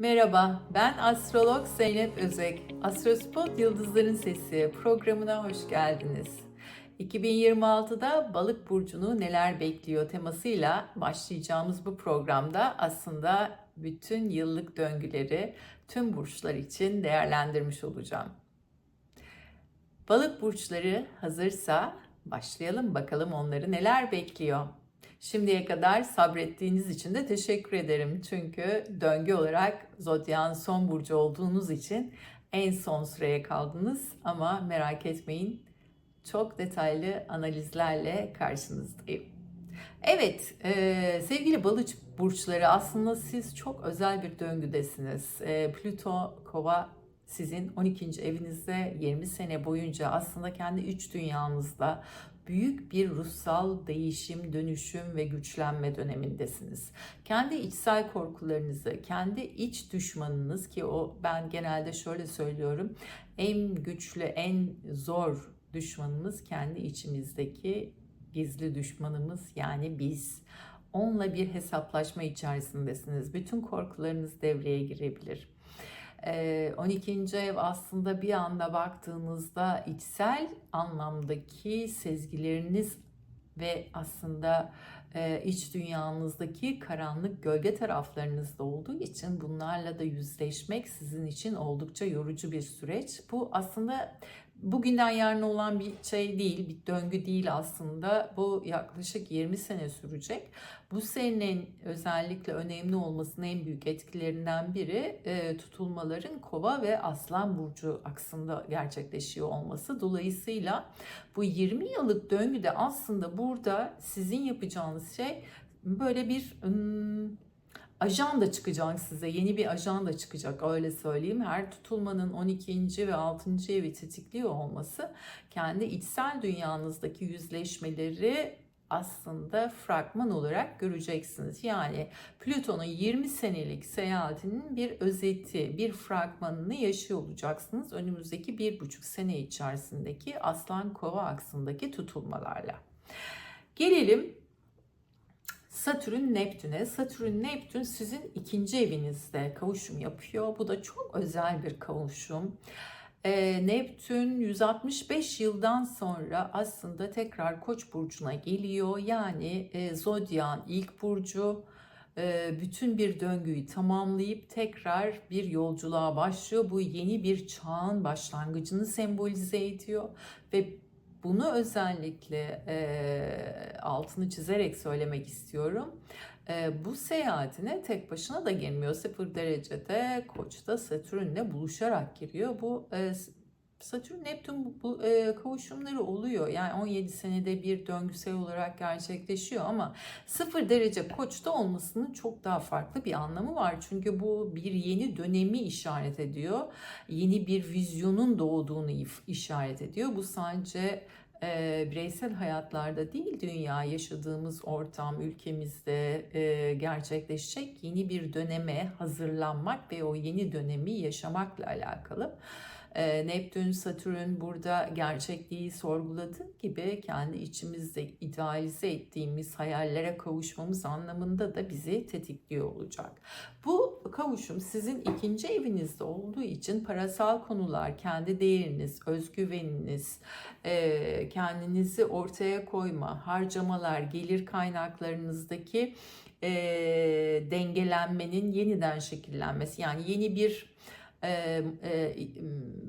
Merhaba, ben astrolog Zeynep Özek. Astrospot Yıldızların Sesi programına hoş geldiniz. 2026'da Balık burcunu neler bekliyor temasıyla başlayacağımız bu programda aslında bütün yıllık döngüleri tüm burçlar için değerlendirmiş olacağım. Balık burçları hazırsa başlayalım bakalım onları neler bekliyor. Şimdiye kadar sabrettiğiniz için de teşekkür ederim. Çünkü döngü olarak Zodyak'ın son burcu olduğunuz için en son sıraya kaldınız. Ama merak etmeyin çok detaylı analizlerle karşınızdayım. Evet e, sevgili balık burçları aslında siz çok özel bir döngüdesiniz. E, Plüto kova sizin 12. evinizde 20 sene boyunca aslında kendi iç dünyanızda büyük bir ruhsal değişim, dönüşüm ve güçlenme dönemindesiniz. Kendi içsel korkularınızı, kendi iç düşmanınız ki o ben genelde şöyle söylüyorum. En güçlü, en zor düşmanımız kendi içimizdeki gizli düşmanımız yani biz. Onunla bir hesaplaşma içerisindesiniz. Bütün korkularınız devreye girebilir. 12. ev aslında bir anda baktığınızda içsel anlamdaki sezgileriniz ve aslında iç dünyanızdaki karanlık gölge taraflarınızda olduğu için bunlarla da yüzleşmek sizin için oldukça yorucu bir süreç. Bu aslında bugünden yarına olan bir şey değil, bir döngü değil aslında. Bu yaklaşık 20 sene sürecek. Bu senenin özellikle önemli olmasının en büyük etkilerinden biri e, tutulmaların kova ve aslan burcu aksında gerçekleşiyor olması. Dolayısıyla bu 20 yıllık döngüde aslında burada sizin yapacağınız şey böyle bir... Im, ajanda çıkacak size. Yeni bir ajanda çıkacak öyle söyleyeyim. Her tutulmanın 12. ve 6. evi tetikliyor olması kendi içsel dünyanızdaki yüzleşmeleri aslında fragman olarak göreceksiniz. Yani Plüton'un 20 senelik seyahatinin bir özeti, bir fragmanını yaşıyor olacaksınız önümüzdeki bir buçuk sene içerisindeki Aslan Kova aksındaki tutulmalarla. Gelelim Satürn Neptün'e. Satürn Neptün sizin ikinci evinizde kavuşum yapıyor. Bu da çok özel bir kavuşum. Ee, Neptün 165 yıldan sonra aslında tekrar Koç burcuna geliyor. Yani e, Zodyak'ın ilk burcu e, bütün bir döngüyü tamamlayıp tekrar bir yolculuğa başlıyor. Bu yeni bir çağın başlangıcını sembolize ediyor ve bunu özellikle e, altını çizerek söylemek istiyorum. E, bu seyahatine tek başına da gelmiyor. Sıfır derecede Koç'ta Satürn'le buluşarak giriyor. Bu e, Satürn Neptün bu e, kavuşumları oluyor. Yani 17 senede bir döngüsel olarak gerçekleşiyor ama 0 derece Koç'ta olmasının çok daha farklı bir anlamı var. Çünkü bu bir yeni dönemi işaret ediyor. Yeni bir vizyonun doğduğunu işaret ediyor. Bu sadece e, bireysel hayatlarda değil dünya yaşadığımız ortam ülkemizde e, gerçekleşecek yeni bir döneme hazırlanmak ve o yeni dönemi yaşamakla alakalı. Ee, Neptün, Satürn burada gerçekliği sorguladığı gibi kendi içimizde idealize ettiğimiz hayallere kavuşmamız anlamında da bizi tetikliyor olacak. Bu kavuşum sizin ikinci evinizde olduğu için parasal konular, kendi değeriniz, özgüveniniz, e, kendinizi ortaya koyma, harcamalar, gelir kaynaklarınızdaki e, dengelenmenin yeniden şekillenmesi yani yeni bir e,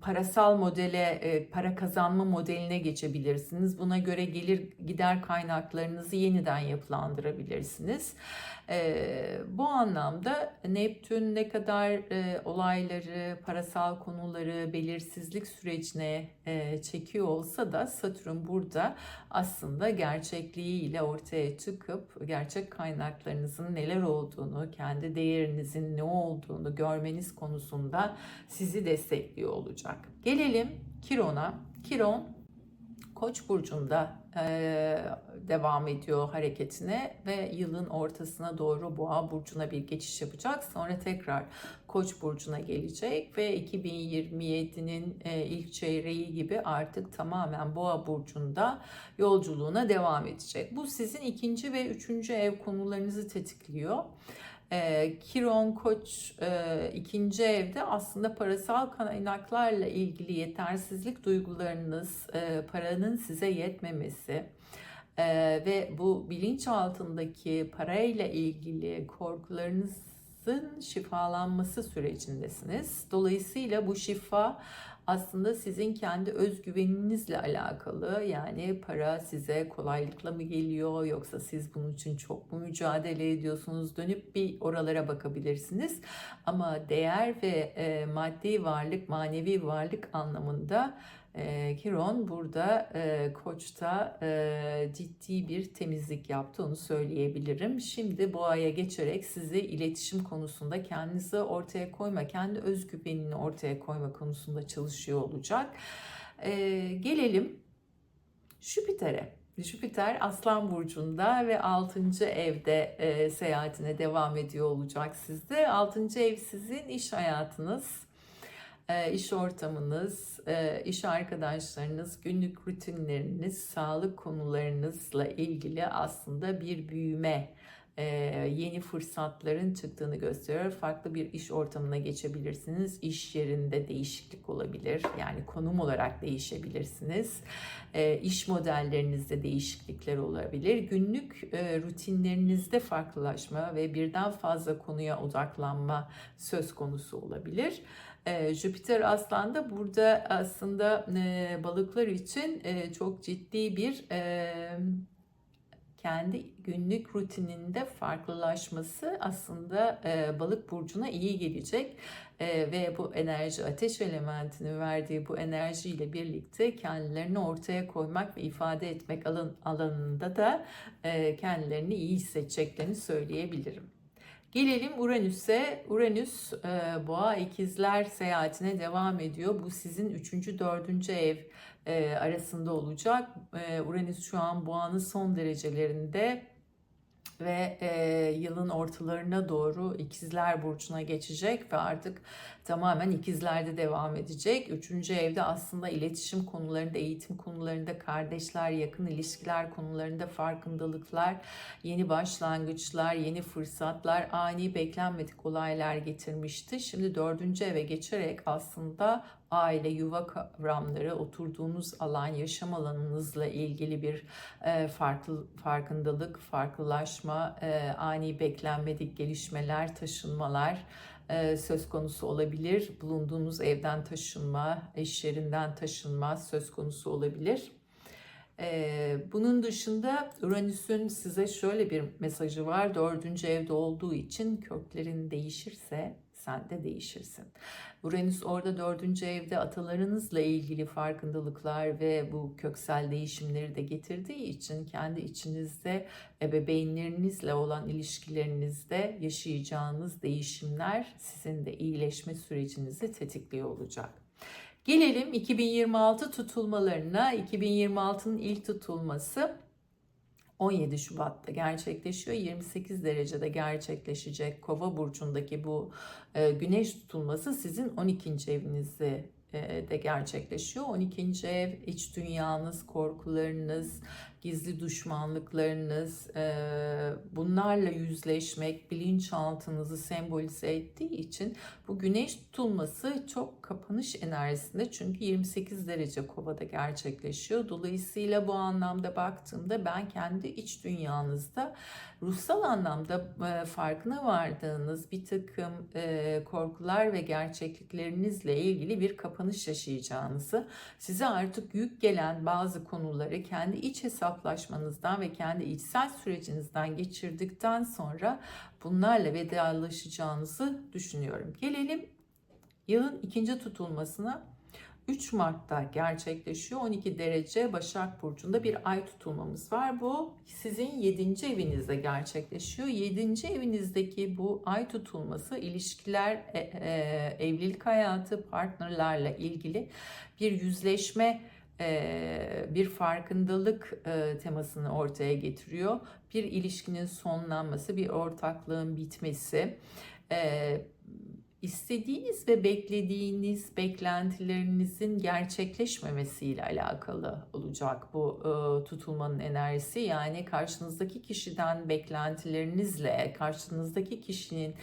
parasal modele, e, para kazanma modeline geçebilirsiniz. Buna göre gelir gider kaynaklarınızı yeniden yapılandırabilirsiniz. E, bu anlamda Neptün ne kadar e, olayları, parasal konuları belirsizlik sürecine e, çekiyor olsa da Satürn burada aslında gerçekliğiyle ortaya çıkıp gerçek kaynaklarınızın neler olduğunu, kendi değerinizin ne olduğunu görmeniz konusunda sizi destekliyor olacak. Gelelim Kiron'a. Kiron Koç burcunda e, devam ediyor hareketine ve yılın ortasına doğru Boğa burcuna bir geçiş yapacak. Sonra tekrar Koç burcuna gelecek ve 2027'nin e, ilk çeyreği gibi artık tamamen Boğa burcunda yolculuğuna devam edecek. Bu sizin ikinci ve üçüncü ev konularınızı tetikliyor. E, Kiron Koç e, ikinci evde aslında parasal kaynaklarla ilgili yetersizlik duygularınız, e, paranın size yetmemesi e, ve bu bilinç altındaki parayla ilgili korkularınızın şifalanması sürecindesiniz. Dolayısıyla bu şifa aslında sizin kendi özgüveninizle alakalı. Yani para size kolaylıkla mı geliyor yoksa siz bunun için çok mu mücadele ediyorsunuz? Dönüp bir oralara bakabilirsiniz. Ama değer ve e, maddi varlık, manevi varlık anlamında e, Kiron burada e, Koç'ta e, ciddi bir temizlik yaptı onu söyleyebilirim. Şimdi boğaya geçerek sizi iletişim konusunda kendinizi ortaya koyma, kendi özgüvenini ortaya koyma konusunda çalışıyor olacak. E, gelelim Jüpiter'e. Jüpiter Aslan Burcu'nda ve 6. evde e, seyahatine devam ediyor olacak sizde. 6. ev sizin iş hayatınız, iş ortamınız, e, iş arkadaşlarınız, günlük rutinleriniz, sağlık konularınızla ilgili aslında bir büyüme, e, yeni fırsatların çıktığını gösteriyor. Farklı bir iş ortamına geçebilirsiniz. İş yerinde değişiklik olabilir. Yani konum olarak değişebilirsiniz. İş modellerinizde değişiklikler olabilir. Günlük rutinlerinizde farklılaşma ve birden fazla konuya odaklanma söz konusu olabilir. E, Jüpiter Aslan'da burada aslında e, balıklar için e, çok ciddi bir e, kendi günlük rutininde farklılaşması aslında balık burcuna iyi gelecek ve bu enerji ateş elementini verdiği bu enerjiyle birlikte kendilerini ortaya koymak ve ifade etmek alan, alanında da kendilerini iyi hissedeceklerini söyleyebilirim. Gelelim Uranüs'e. Uranüs e, Boğa ikizler seyahatine devam ediyor. Bu sizin 3. 4. ev e, arasında olacak. E, Uranüs şu an Boğa'nın son derecelerinde ve e, yılın ortalarına doğru ikizler burcuna geçecek ve artık tamamen ikizlerde devam edecek. Üçüncü evde aslında iletişim konularında, eğitim konularında, kardeşler, yakın ilişkiler konularında farkındalıklar, yeni başlangıçlar, yeni fırsatlar, ani beklenmedik olaylar getirmişti. Şimdi dördüncü eve geçerek aslında aile, yuva kavramları, oturduğunuz alan, yaşam alanınızla ilgili bir e, farklı farkındalık, farklılaşma, e, ani beklenmedik gelişmeler, taşınmalar e, söz konusu olabilir. Bulunduğunuz evden taşınma, iş yerinden taşınma söz konusu olabilir. E, bunun dışında Uranüs'ün size şöyle bir mesajı var. Dördüncü evde olduğu için köklerin değişirse sen de değişirsin. Uranüs orada dördüncü evde atalarınızla ilgili farkındalıklar ve bu köksel değişimleri de getirdiği için kendi içinizde ebeveynlerinizle olan ilişkilerinizde yaşayacağınız değişimler sizin de iyileşme sürecinizi tetikliyor olacak. Gelelim 2026 tutulmalarına. 2026'nın ilk tutulması 17 Şubat'ta gerçekleşiyor. 28 derecede gerçekleşecek Kova burcundaki bu e, güneş tutulması sizin 12. evinizde e, de gerçekleşiyor. 12. ev iç dünyanız, korkularınız, gizli düşmanlıklarınız, e, bunlarla yüzleşmek, bilinçaltınızı sembolize ettiği için bu güneş tutulması çok kapanış enerjisinde çünkü 28 derece kovada gerçekleşiyor. Dolayısıyla bu anlamda baktığımda ben kendi iç dünyanızda ruhsal anlamda e, farkına vardığınız bir takım e, korkular ve gerçekliklerinizle ilgili bir kapanış yaşayacağınızı, size artık yük gelen bazı konuları kendi iç hesaplaşmanızdan ve kendi içsel sürecinizden geçirdikten sonra bunlarla vedalaşacağınızı düşünüyorum. Gelelim yılın ikinci tutulmasına. 3 Mart'ta gerçekleşiyor. 12 derece Başak Burcu'nda bir ay tutulmamız var. Bu sizin 7. evinizde gerçekleşiyor. 7. evinizdeki bu ay tutulması ilişkiler, e, e, evlilik hayatı, partnerlerle ilgili bir yüzleşme bir farkındalık temasını ortaya getiriyor. Bir ilişkinin sonlanması, bir ortaklığın bitmesi, istediğiniz ve beklediğiniz beklentilerinizin gerçekleşmemesiyle alakalı olacak bu e, tutulmanın enerjisi. Yani karşınızdaki kişiden beklentilerinizle karşınızdaki kişinin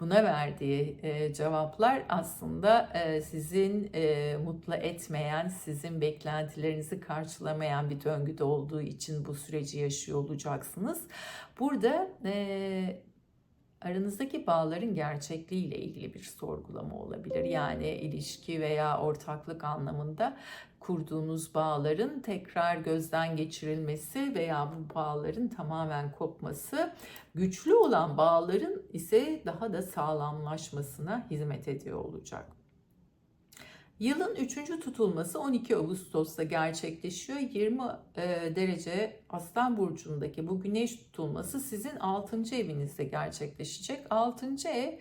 buna verdiği e, cevaplar aslında e, sizin e, mutlu etmeyen, sizin beklentilerinizi karşılamayan bir döngüde olduğu için bu süreci yaşıyor olacaksınız. Burada e, aranızdaki bağların gerçekliğiyle ilgili bir sorgulama olabilir. Yani ilişki veya ortaklık anlamında kurduğunuz bağların tekrar gözden geçirilmesi veya bu bağların tamamen kopması, güçlü olan bağların ise daha da sağlamlaşmasına hizmet ediyor olacak. Yılın üçüncü tutulması 12 Ağustos'ta gerçekleşiyor. 20 e, derece Aslan Burcu'ndaki bu güneş tutulması sizin 6. evinizde gerçekleşecek. 6. ev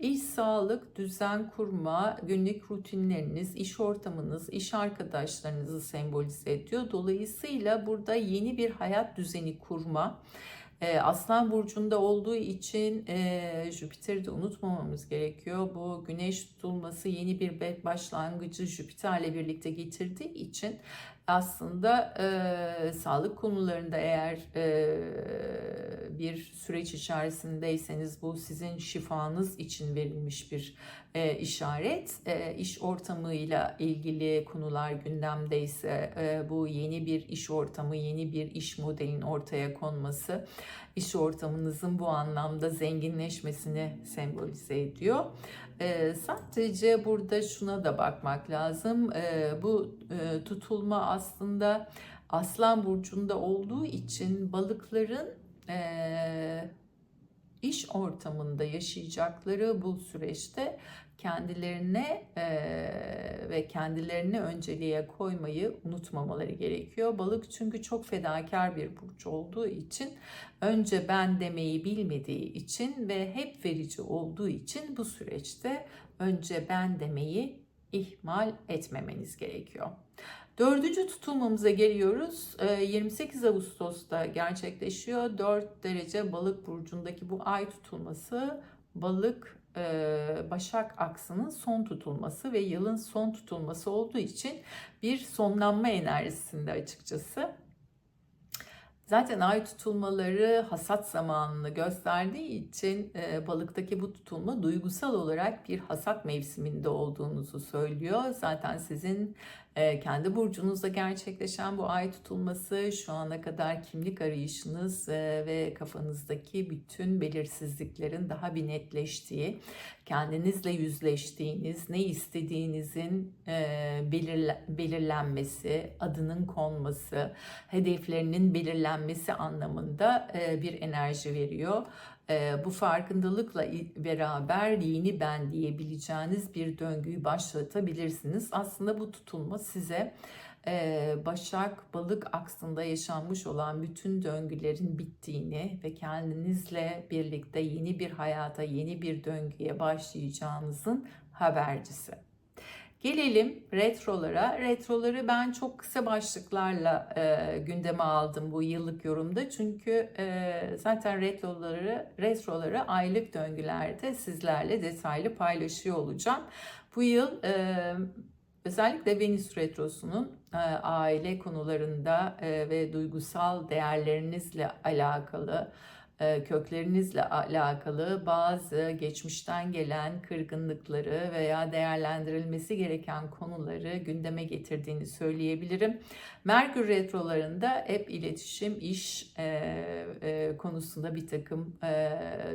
iş, sağlık, düzen kurma, günlük rutinleriniz, iş ortamınız, iş arkadaşlarınızı sembolize ediyor. Dolayısıyla burada yeni bir hayat düzeni kurma, e, Aslan Burcu'nda olduğu için e, Jüpiter'i de unutmamamız gerekiyor. Bu güneş tutulması yeni bir başlangıcı Jüpiter'le birlikte getirdiği için aslında e, sağlık konularında eğer e, bir süreç içerisindeyseniz bu sizin şifanız için verilmiş bir e, işaret. E, iş ortamıyla ilgili konular gündemdeyse e, bu yeni bir iş ortamı, yeni bir iş modelin ortaya konması iş ortamınızın bu anlamda zenginleşmesini sembolize ediyor. E, sadece burada şuna da bakmak lazım. E, bu e, tutulma aslında Aslan Burcu'nda olduğu için balıkların e, iş ortamında yaşayacakları bu süreçte kendilerine e, ve kendilerini önceliğe koymayı unutmamaları gerekiyor. Balık çünkü çok fedakar bir burç olduğu için önce ben demeyi bilmediği için ve hep verici olduğu için bu süreçte önce ben demeyi ihmal etmemeniz gerekiyor. Dördüncü tutulmamıza geliyoruz. 28 Ağustos'ta gerçekleşiyor. 4 derece balık burcundaki bu ay tutulması balık Başak aksının son tutulması ve yılın son tutulması olduğu için bir sonlanma enerjisinde açıkçası. Zaten ay tutulmaları hasat zamanını gösterdiği için e, balıktaki bu tutulma duygusal olarak bir hasat mevsiminde olduğunuzu söylüyor. Zaten sizin e, kendi burcunuzda gerçekleşen bu ay tutulması şu ana kadar kimlik arayışınız e, ve kafanızdaki bütün belirsizliklerin daha bir netleştiği, kendinizle yüzleştiğiniz, ne istediğinizin e, belirle, belirlenmesi, adının konması, hedeflerinin belirlenmesi anlamında e, bir enerji veriyor bu farkındalıkla beraber yeni ben diyebileceğiniz bir döngüyü başlatabilirsiniz. Aslında bu tutulma size Başak Balık aksında yaşanmış olan bütün döngülerin bittiğini ve kendinizle birlikte yeni bir hayata, yeni bir döngüye başlayacağınızın habercisi. Gelelim retrolara. Retroları ben çok kısa başlıklarla e, gündeme aldım bu yıllık yorumda. Çünkü e, zaten retroları, retroları aylık döngülerde sizlerle detaylı paylaşıyor olacağım. Bu yıl e, özellikle Venüs retrosunun e, aile konularında e, ve duygusal değerlerinizle alakalı köklerinizle alakalı bazı geçmişten gelen kırgınlıkları veya değerlendirilmesi gereken konuları gündeme getirdiğini söyleyebilirim. Merkür retrolarında hep iletişim, iş e, e, konusunda bir takım e,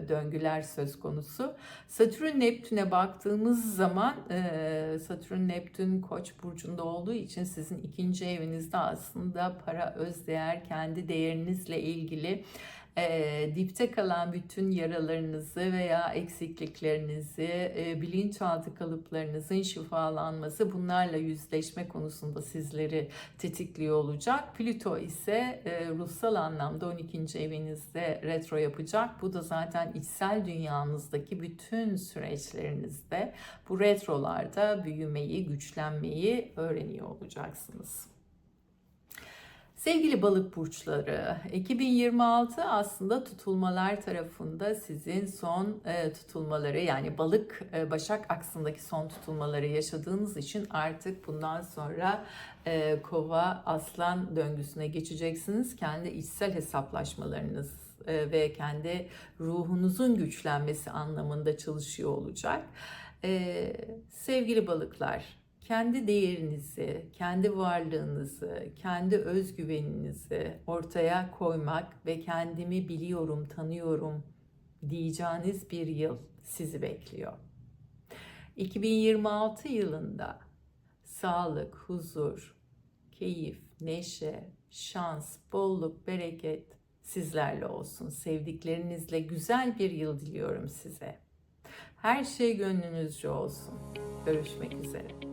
döngüler söz konusu. Satürn Neptün'e baktığımız zaman e, Satürn Neptün Koç burcunda olduğu için sizin ikinci evinizde aslında para, özdeğer, kendi değerinizle ilgili e, dipte kalan bütün yaralarınızı veya eksikliklerinizi, e, bilinçaltı kalıplarınızın şifalanması bunlarla yüzleşme konusunda sizleri tetikliyor olacak. Plüto ise e, ruhsal anlamda 12. evinizde retro yapacak. Bu da zaten içsel dünyanızdaki bütün süreçlerinizde bu retrolarda büyümeyi, güçlenmeyi öğreniyor olacaksınız. Sevgili balık burçları, 2026 aslında tutulmalar tarafında sizin son e, tutulmaları yani balık e, başak aksındaki son tutulmaları yaşadığınız için artık bundan sonra e, kova aslan döngüsüne geçeceksiniz. Kendi içsel hesaplaşmalarınız e, ve kendi ruhunuzun güçlenmesi anlamında çalışıyor olacak. E, sevgili balıklar, kendi değerinizi, kendi varlığınızı, kendi özgüveninizi ortaya koymak ve kendimi biliyorum, tanıyorum diyeceğiniz bir yıl sizi bekliyor. 2026 yılında sağlık, huzur, keyif, neşe, şans, bolluk, bereket sizlerle olsun. Sevdiklerinizle güzel bir yıl diliyorum size. Her şey gönlünüzce olsun. Görüşmek üzere.